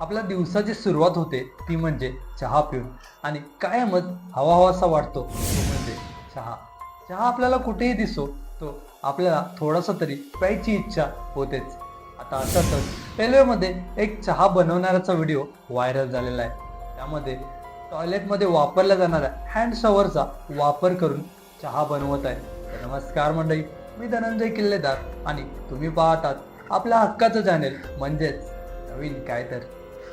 आपल्या दिवसाची सुरुवात होते ती म्हणजे चहा पिऊन. आणि कायमच हवा हवासा वाटतो तो म्हणजे चहा. चहा आपल्याला कुठेही दिसो तो आपल्याला थोडासा तरी प्यायची इच्छा होतेच. आता अशातच रेल्वेमध्ये एक चहा बनवणाऱ्याचा व्हिडिओ व्हायरल झालेला आहे. त्यामध्ये टॉयलेटमध्ये वापरल्या जाणाऱ्या हँड शॉवरचा वापर करून चहा बनवत आहे. नमस्कार मंडळी मी धनंजय किल्लेदार आणि तुम्ही पाहतात आपल्या हक्काचं चॅनेल म्हणजेच नवीन काय तर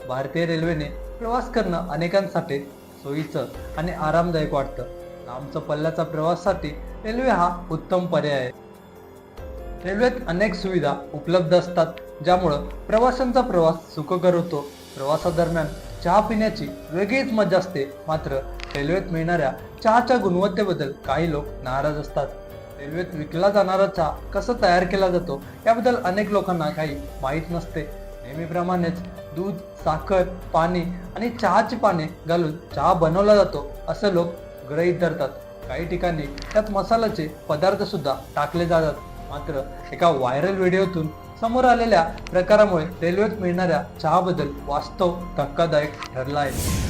भारतीय रेल्वेने प्रवास करणं अनेकांसाठी सोयीचं आणि आरामदायक वाटतं. लांबचं पल्ल्याचा प्रवासासाठी रेल्वे हा उत्तम पर्याय आहे. रेल्वेत अनेक सुविधा उपलब्ध असतात ज्यामुळं प्रवाशांचा प्रवास सुखकर होतो. प्रवासादरम्यान चहा पिण्याची वेगळीच मजा असते. मात्र रेल्वेत मिळणाऱ्या चहाच्या गुणवत्तेबद्दल काही लोक नाराज असतात. रेल्वेत विकला जाणारा चहा कसा तयार केला जातो याबद्दल अनेक लोकांना काही माहीत नसते. नेहमीप्रमाणेच दूध साखर पाणी आणि चहाची पाने घालून चहा बनवला जातो असं लोक गृहीत धरतात. काही ठिकाणी त्यात मसाल्याचे पदार्थ सुद्धा टाकले जातात. मात्र एका व्हायरल व्हिडिओतून समोर आलेल्या प्रकारामुळे रेल्वेत मिळणाऱ्या चहाबद्दल वास्तव धक्कादायक ठरला आहे.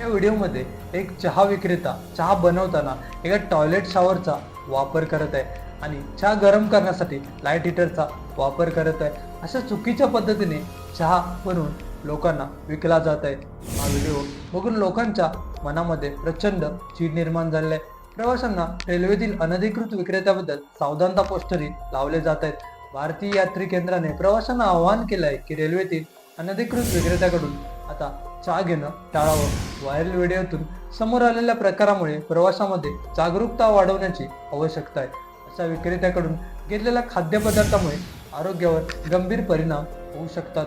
या व्हिडिओमध्ये एक चहा विक्रेता चहा बनवताना एका टॉयलेट शॉवरचा वापर करत आहे आणि चहा गरम करण्यासाठी लाइट हिटरचा वापर करत आहे. अशा चुकीच्या पद्धतीने चहा बनवून लोकांना विकला जात आहे. हा व्हिडिओ बघून लोकांच्या मनामध्ये प्रचंड चीड निर्माण झाले आहे. प्रवाशांना रेल्वेतील अनधिकृत विक्रेत्याबद्दल सावधानता पोस्टरही लावले जात आहेत. भारतीय यात्री केंद्राने प्रवाशांना आवाहन केलं आहे की रेल्वेतील अनधिकृत विक्रेत्याकडून आता चहा घेणं टाळावं. व्हायरल व्हिडिओतून समोर आलेल्या प्रकारामुळे प्रवाशामध्ये जागरूकता वाढवण्याची आवश्यकता आहे. अशा विक्रेत्याकडून घेतलेल्या खाद्यपदार्थामुळे आरोग्यावर गंभीर परिणाम होऊ शकतात.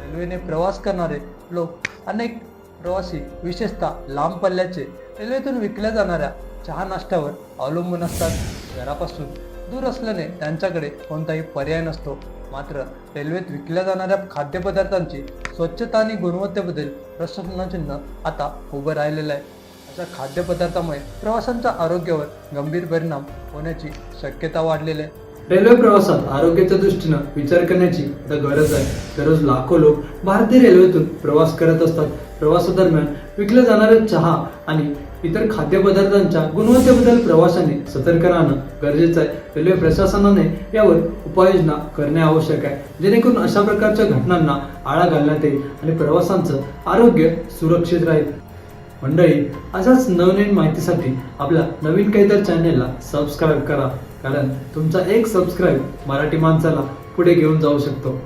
रेल्वेने प्रवास करणारे लोक अनेक प्रवासी विशेषतः लांब पल्ल्याचे रेल्वेतून विकल्या जाणाऱ्या चहा नाश्त्यावर अवलंबून असतात. घरापासून दूर असल्याने त्यांच्याकडे कोणताही पर्याय नसतो. मात्र रेल्वेत विकल्या जाणाऱ्या खाद्यपदार्थांची स्वच्छता आणि गुणवत्तेबद्दल प्रश्नचिन्ह आता उभं राहिलेलं आहे. अशा खाद्यपदार्थामुळे प्रवाशांच्या आरोग्यावर गंभीर परिणाम होण्याची शक्यता वाढलेली आहे. रेल्वे प्रवासात आरोग्याच्या दृष्टीनं विचार करण्याची आता गरज आहे. दररोज लाखो लोक भारतीय रेल्वेतून प्रवास करत असतात. प्रवासादरम्यान विकल्या जाणाऱ्या चहा आणि इतर खाद्यपदार्थांच्या गुणवत्तेबद्दल प्रवाशांनी सतर्क राहणं गरजेचं आहे. रेल्वे प्रशासनाने यावर उपाययोजना करणे आवश्यक आहे. जेणेकरून अशा प्रकारच्या घटनांना आळा घालण्यात येईल आणि प्रवाशांचं आरोग्य सुरक्षित राहील. मंडळी अशाच नवनवीन माहितीसाठी आपल्या नवीन काहीतरी चॅनेलला सबस्क्राईब करा. कारण तुमचा एक सबस्क्राईब मराठी माणसाला पुढे घेऊन जाऊ शकतो.